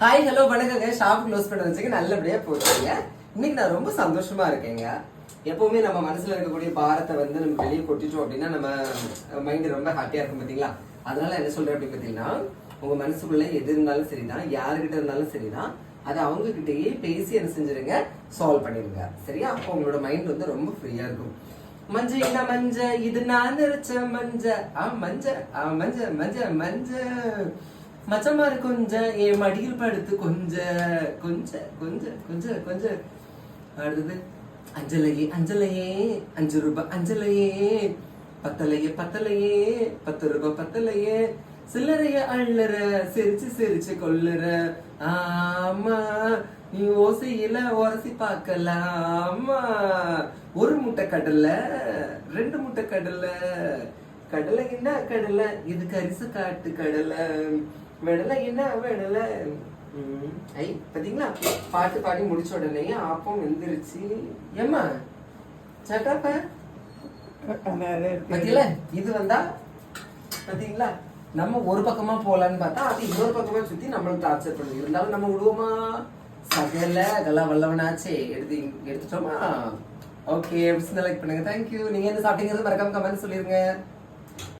Hi hello வணக்கங்க. Shop close பண்ண வச்சுக்க நல்லபடியா போச்சுங்க இன்னைக்கு நான் ரொம்ப சந்தோஷமா இருக்கேங்க. எப்பவுமே நம்ம மனசுல இருக்கக்கூடிய பாரத்தை வந்து நம்ம வெளியே கொட்டிட்டோம் அப்படின்னா நம்ம மைண்ட் ரொம்ப ஹாப்பியா இருக்கும் பாத்தீங்களா? அதனால என்ன சொல்றேன் அப்படின்னு பாத்தீங்கன்னா உங்க மனசுக்குள்ள எது இருந்தாலும் சரிதான். யாருகிட்ட இருந்தாலும் சரிதான். அதை அவங்க கிட்டேயே பேசி என்ன செஞ்சிருங்க சால்வ் பண்ணிருங்க சரியா? அப்போ உங்களோட மைண்ட் வந்து ரொம்ப ஃப்ரீயா இருக்கும். மஞ்ச என்ன மஞ்ச இது நான் நினைச்ச மஞ்ச. ஆ மஞ்ச ஆ மஞ்ச மஞ்ச மஞ்ச. மச்சமாரு கொஞ்ச என் மடியில் படுத்து கொஞ்ச கொஞ்ச கொஞ்ச கொஞ்ச கொஞ்ச. அடுத்தது அஞ்சலையே அஞ்சலையே அஞ்சு ரூபாய் அஞ்சலையே. பத்தலையே பத்தலையே பத்து ரூபாய் பத்தலையே. சில்லறைய அள்ளற சிரிச்சு சிரிச்சு கொள்ளுற. ஆமா நீ ஓசையில உரசி பார்க்கலாமா? ஒரு முட்டை கடலை ரெண்டு முட்டை கடலை. கடலை என்ன கடலை? இது கரிசு காட்டு கடலை? வெடலை என்ன வெடலை ஐ பாத்தீங்களா? பாட்டு பாடி முடிச்ச உடனே ஆப்பம் எந்திரிச்சு ஏம்மா சட்டாப்ப பாத்தீங்களா? இது வந்தா பாத்தீங்களா? நம்ம ஒரு பக்கமா போலான்னு பார்த்தா அது இன்னொரு பக்கமா சுத்தி நம்மளுக்கு டார்ச்சர் பண்ணுது இருந்தாலும் நம்ம விடுவோமா? சகல அதெல்லாம் வல்லவனாச்சே. எடுத்து எடுத்துட்டோமா? ஓகே லைக் பண்ணுங்க. தேங்க்யூ நீங்க என்ன சாப்பிட்டீங்கிறது மறக்காம கமெண்ட் சொல்லிருங்க.